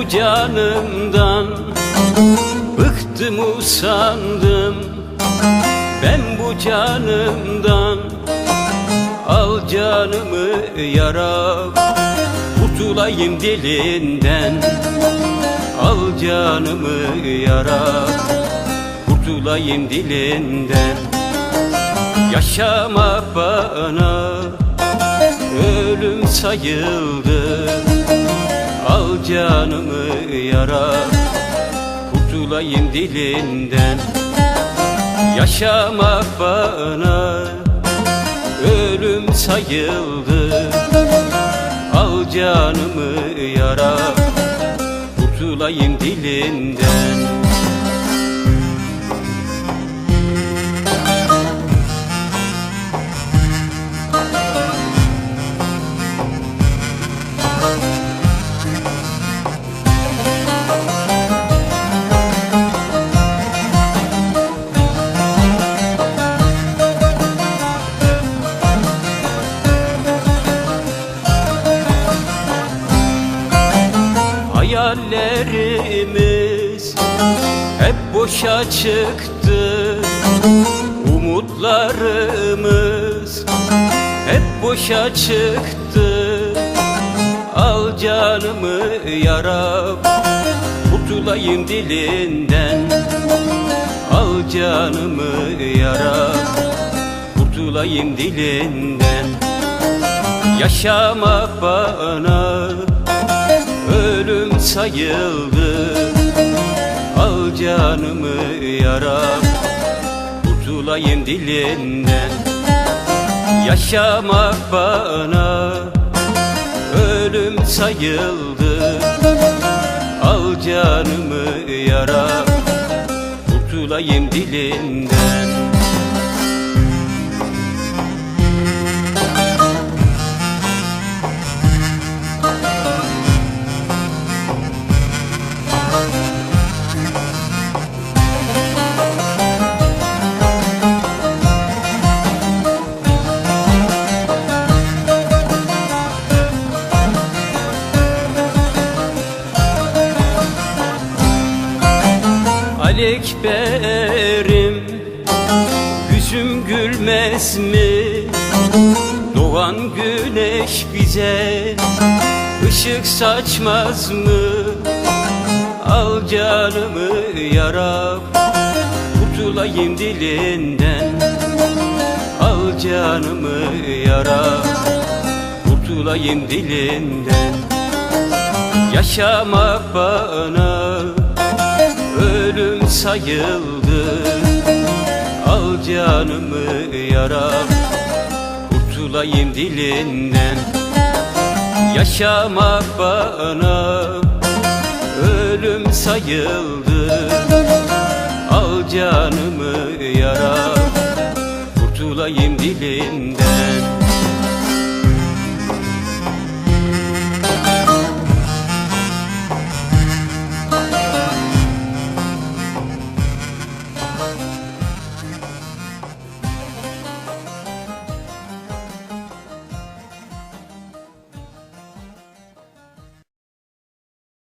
bu canımdan Bıktım usandım. Ben bu canımdan Al canımı yara Kurtulayım dilinden Al canımı yara Kurtulayım dilinden Yaşama bana sayıldı. Al canımı yara Kurtulayım dilinden. Yaşamak bana Ölüm sayıldı. Al canımı yara Kurtulayım dilinden Hayallerimiz hep boşa çıktı. Umutlarımız hep boşa çıktı canımı yara Kurtulayım dilinden. Al canımı yara Kurtulayım dilinden. Yaşamak bana ölüm sayıldı. Al canımı yara Kurtulayım dilinden. Yaşamak bana sayıldı. Al canımı yara Kurtulayım dilinden Alekberim Yüzüm gülmez mi? Doğan güneş bize ışık saçmaz mı? Al canımı yara Kurtulayım dilinden. Al canımı yara Kurtulayım dilinden. Yaşamak bana ölüm sayıldı. Al canımı yara Kurtulayım dilinden. Yaşamak bana ölüm sayıldı. Al canımı yara Kurtulayım dilinden